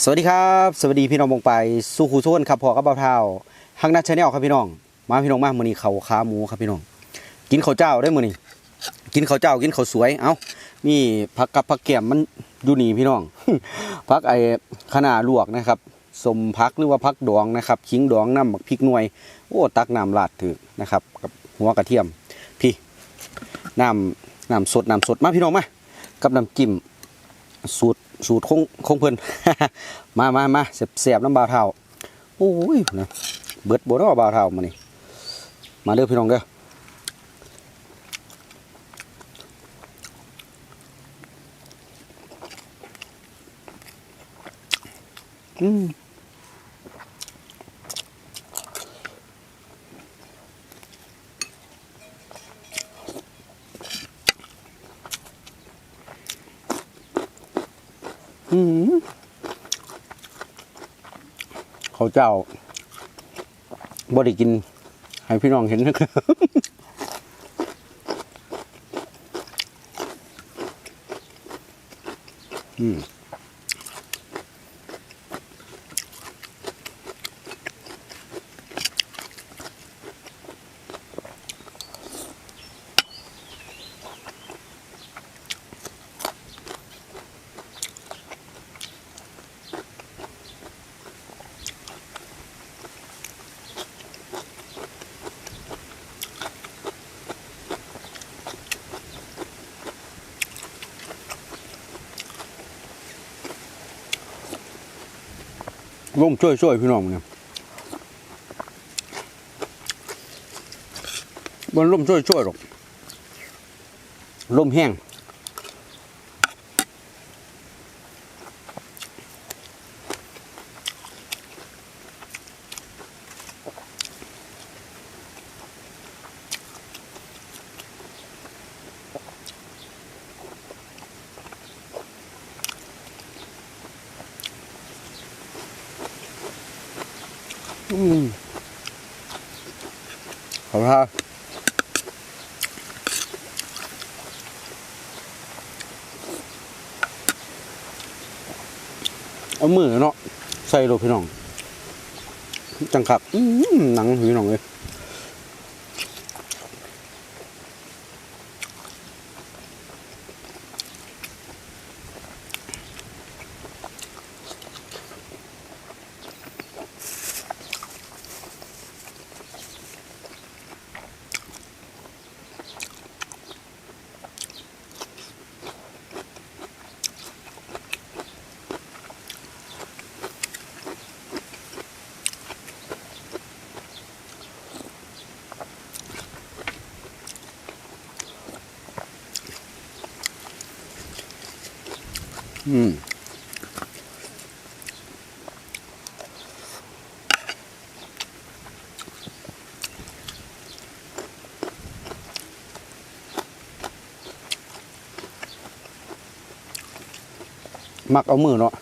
สวัสดีครับ สวัสดีพี่น้องบงไปสู้คูส้วนครับพอกับเบาเท้าฮักนัดชาแนลครับพี่น้อง มาพี่น้องมามือนี้เขาขาหมูครับพี่น้อง กินข้าวเจ้าได้มือนี้กินข้าวเจ้ากินข้าวสวยเอ้ามีผักกับผักแก้มมันอยู่นี่พี่น้องผักไอ้ขนาลวกนะครับสมผักหรือว่าผักดองนะครับขิงดองน้ำบักพริกหน่วย โอ้ตักน้ำราดถือนะครับกับหัวกระเทียมพี่น้ำน้ำสดน้ำสดมาพี่น้องมากับน้ำจิ้ม สูตรสูตรคงคงเพิ่น มามามาเสียบเสียบน้ำบาเท่าโอ้ยนะเบิดบนน้ำบาเท่ามานี่มาเด้อพี่น้องเด้ออืมอืม เขาเจ้าบ่ได้กิน ให้พี่น้องเห็นนะครับอืม ร่มช่วยช่วยพี่น้องเนี่ยบนร่มช่วยช่วยหรอกร่มแห้ง ขอบคุณครับเอามือเนาะใส่โลพี่น้อง จังคับหนังพี่น้องเลย อืมมักเอามือเนาะ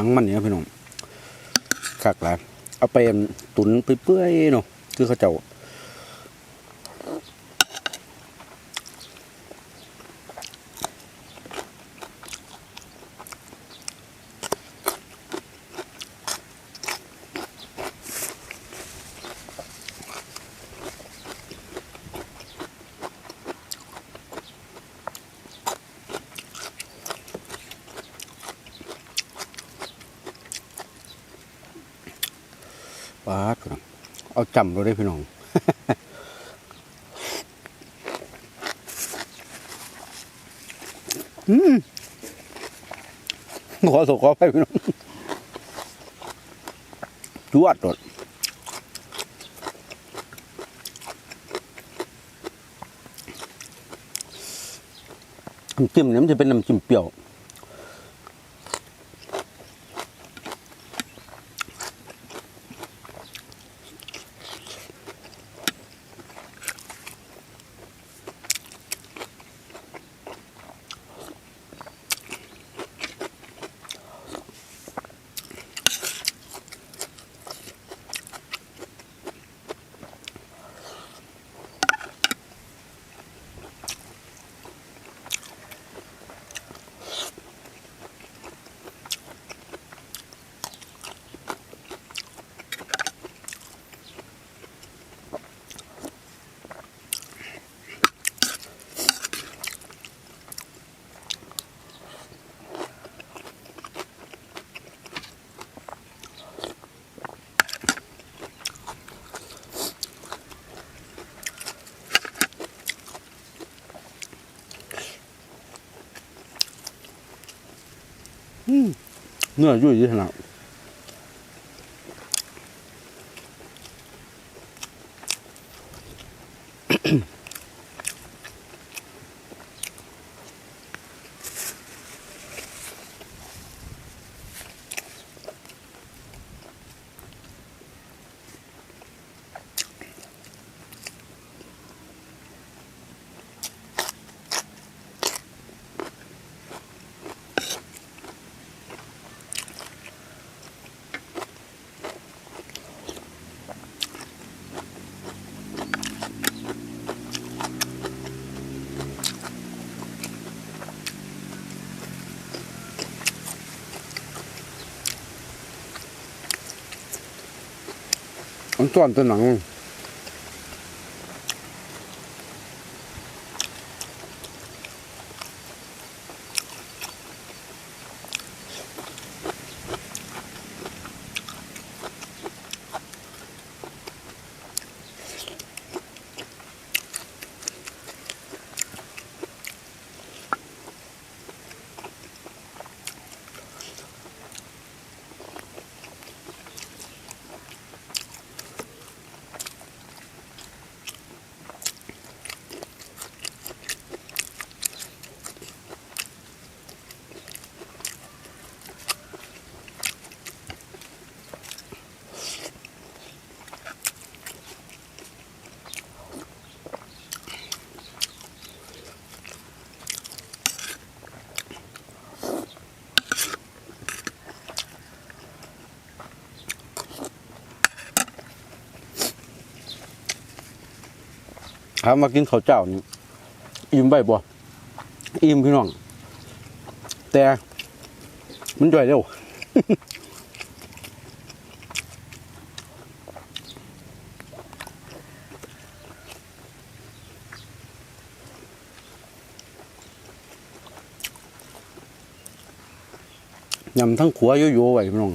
นังมันเนี่ยพี่น้องคักหลายเอาไปตุนเปื่อยๆเนาะคือเขาเจ้า เอาจำเราได้พี่น้องอืมขอสขอไปพี่น้องจวดโดดน้ำจิ้มเนี่ยมันจะเป็นน้ำจิ้มเปรี้ยว อ เนื้อยุ่ ยยี่ขน ถามมากินข้าวเจ้านี่อิ่มไปบ่อิ่มพี่น้อง แต่มันจ่อยเร็วยำทั้งขัวโยๆไว้พี่น้อง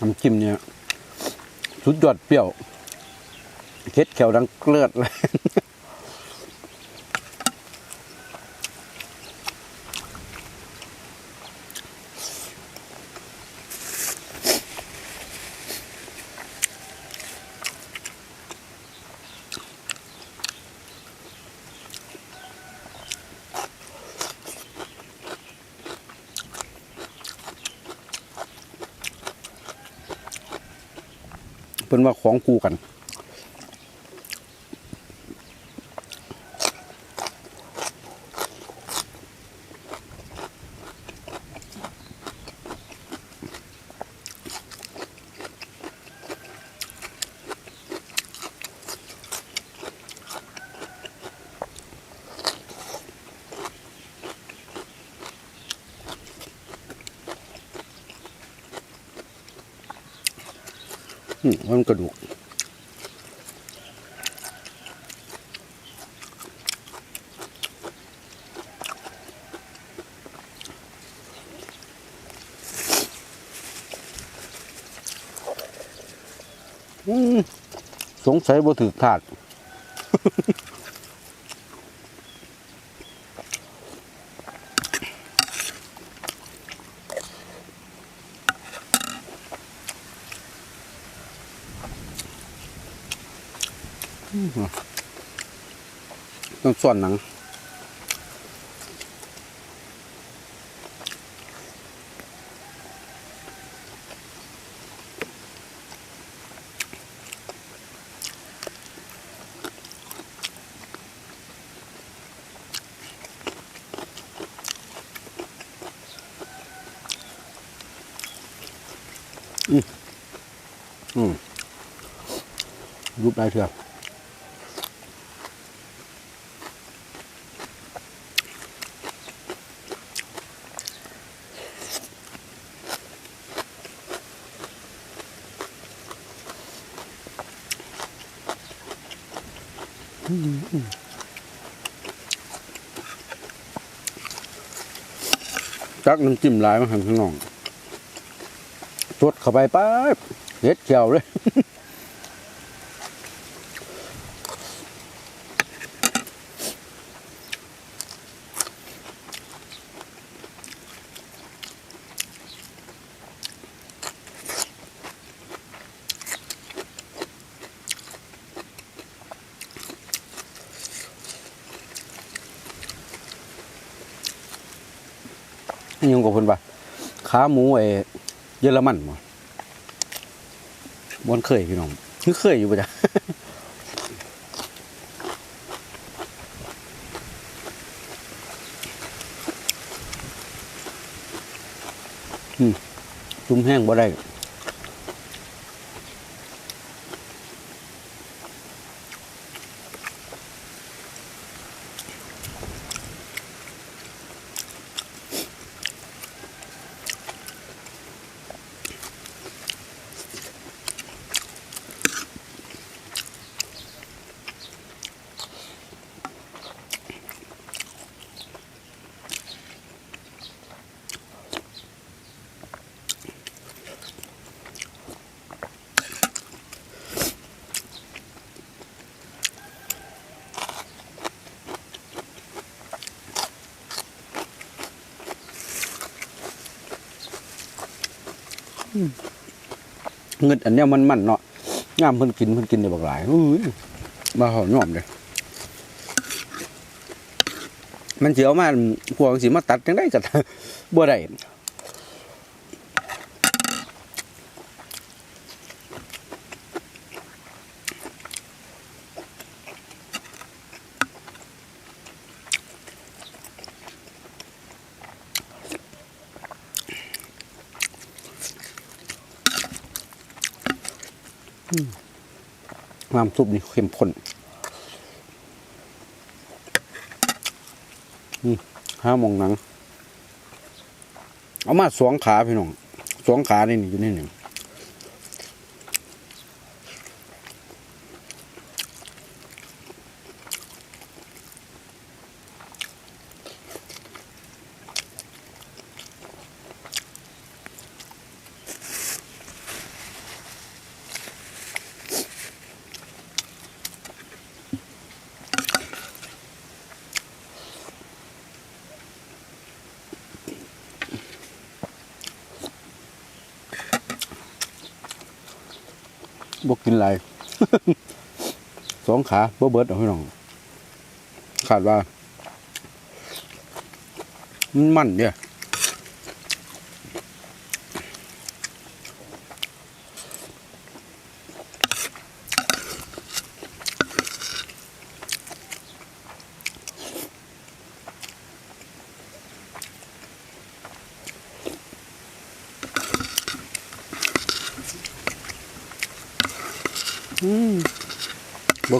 น้ำจิ้มเนี่ยสุดยอดเปรี้ยว เค็ดแขวดังเกลือดเลย เป็นว่าของกูกัน มมันกระดูกสงสัยบ่ถือถาด ต้องส่วนหนังอืมอืมรูปได้เถอะ จักน้ำจิ้มหลายมาหันข้างนอกสดเข้าไปปั๊บเด็ดเจียวเลย เพิ่นว่าขาหมูไอ้เยอรมันบ่บ่เคยพี่น้องคือเคยอยู่บ่จ้ะอืมจุ่มแห้งบ่ได้ เงินอันเนี้ยมันมันเนาะงามเพิ่นกินเพิ่นกินได้บักหลายอุ้ยมาหอมหอมเลยมันเจียวมาพวงสีมาตัดจังได้ก็บ่ได้ น้ำซุปนี่เข้มข้นนี่ห้ามองหนัง เอามาสองขาพี่น้องสองขานี่อยู่นี่หนึ่ง บกกินไรสองขาบ่เบิดเอาพี่น้องขาดว่า มันมันเนี่ย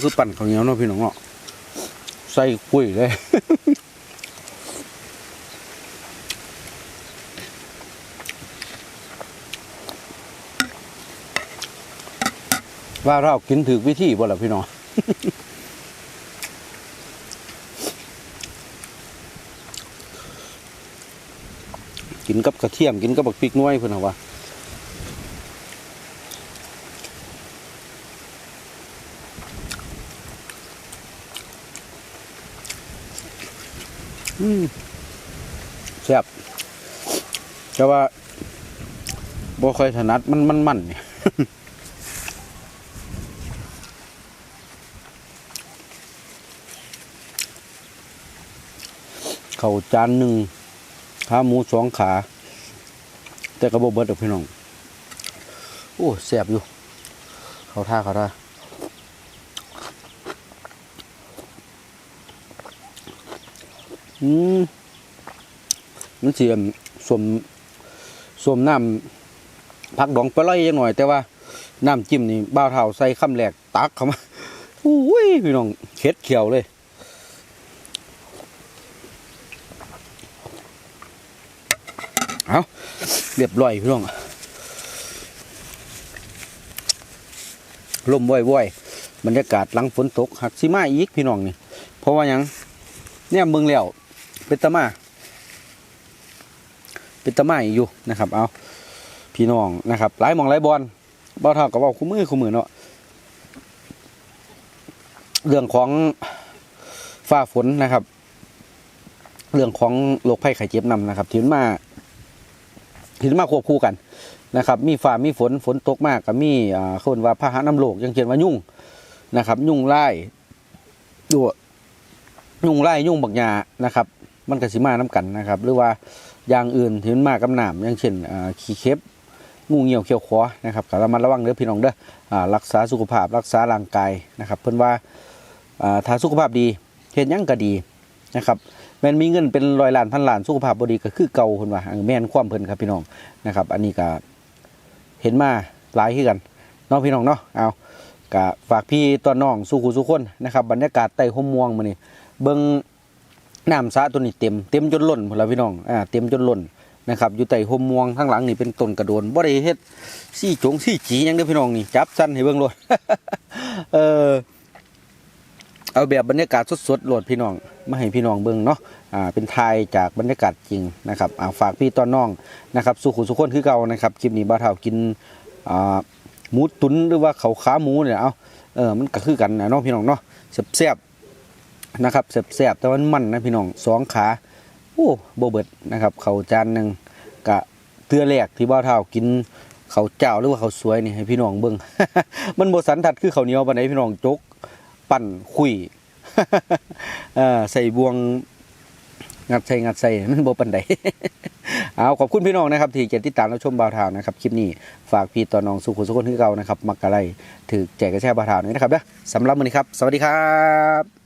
คือปั่นข้าวเหนียวเนาะพี่น้องเนาะใส่กุ้ยเลยว่าเรากินถือวิธีบ่ล่ะพี่น้องกินกับกระเทียมกินกับบักพริกน้อยเพิ่นเอว่า อืมแซ่บ แต่ว่าบ่ค่อยถนัดมันมันมันนี่เขาจานหนึ่งขาหมูสองขา แต่กระบอกเบิดอกพี่น้อง โอ้แซ่บอยู่ เขาท่าเขาท่าอืมมันเสียมสวม สวมน้ำผักดองปลาไหลจังหน่อย แต่ว่าน้ำจิ้มนี่บ้าวเท่าใส่คำแรกตักเข้ามาอุ้ยพี่น้องเค็ดเขียวเลยเอาเรียบร้อยพี่น้องลมว่อยๆบรรยากาศหลังฝนตกหักสิมาอีกพี่น้องนี่เพราะว่ายังเนี่ยเมืองแล้วเป็นตะมา เป็นตะมาอีกอยู่นะครับ เอาพี่น้องนะครับหลายหมองหลายบอลบ่าเท่ากับว่าคู่มือคู่มือเนาะเรื่องของฟ้าฝนนะครับ เรื่องของโรคภัยไข้เจ็บนำนะครับที่มันมาที่มันมาควบคู่กันนะครับ มีฟ้ามีฝนฝนตกมากก็มีอ่าคนว่าพาหะน้ำโลกย่างเช่นว่ายุ่งนะครับ ยุ่งไล่ดูยุ่งไล่ยุ่งบักหยานะครับ มันก็สิมาน้กันนะครับ หรือว่า อย่างอื่นที่มันมากับน้ำอย่างเช่นขี้เข็บงูเหี่ยวเขียวขอนะครับก็ระมัดระวังเด้อพี่น้องเด้อรักษาสุขภาพรักษาร่างกายนะครับ เพิ่นว่าถ้าสุขภาพดีเฮ็ดหยังก็ดีนะครับแม่นมีเงินเป็นร้อยล้านพันล้านสุขภาพบดีก็คือเก่าเพิ่นว่าแม่นความเพิ่นครับพี่น้องนะครับ อันนี้ก็เห็นมาหลายคือกันเนาะพี่น้องเนาะเอาก็ฝากพี่ต้อนน้องสู่คู่สู่คนนะครับ บรรยากาศใต้ห่มม่วงมื้อนี้เบิ่ง น้ำสะตัวนี้เต็มเต็มจนล้นพุ่นล่ะพี่น้องอ่าเต็มจนล้นนะครับอยู่ใต้ห่มม่วงข้างหลังนี่เป็นต้นกระโดนบ่ได้เฮ็ดซี่จงซี่จีหยังเด้อพี่น้องนี่จับสั้นให้เบิ่งโลดเออเอาแบบบรรยากาศสดๆโหลดพี่น้องมาให้พี่น้องเบิ่งเนาะอ่าเป็นไทยจากบรรยากาศจริงนะครับอ่าฝากพี่ต้อนน้องนะครับสุขุสุขคนคือเก่านะครับคลิปนี้บ่าวเฒ่ากินอ่าหมูตุ๋นหรือว่าเขาขาหมูเนี่ยเอาเออมันก็คือกันนะเนาะพี่น้องเนาะแซ่บๆ นะครับแซ่บๆแต่ว่ามันมันนะพี่น้องสองขาโอ้โบเบิดนะครับเขาจานหนึ่งกะเตือแรกที่บ่าวเฒ่ากินเขาเจ้าหรือว่าเขาสวยนี่ให้พี่น้องเบิ่งมันโบสันทัดคือเขาเหนียวปานใดพี่น้องจกปั่นคุยใส่บวงงัดใส่งัดใส่มันโบปันใดเอาขอบคุณพี่น้องนะครับที่จะติดตามรับชมบ่าวทาวนะครับคลิปนี้ฝากพี่ต่อน้องสุขุสุขคนที่เก่านะครับมักกะไรถือแจกกระแช่บ่าวทาวนี่นะครับเด้อสำหรับมื้อนี้ครับ สวัสดีครับ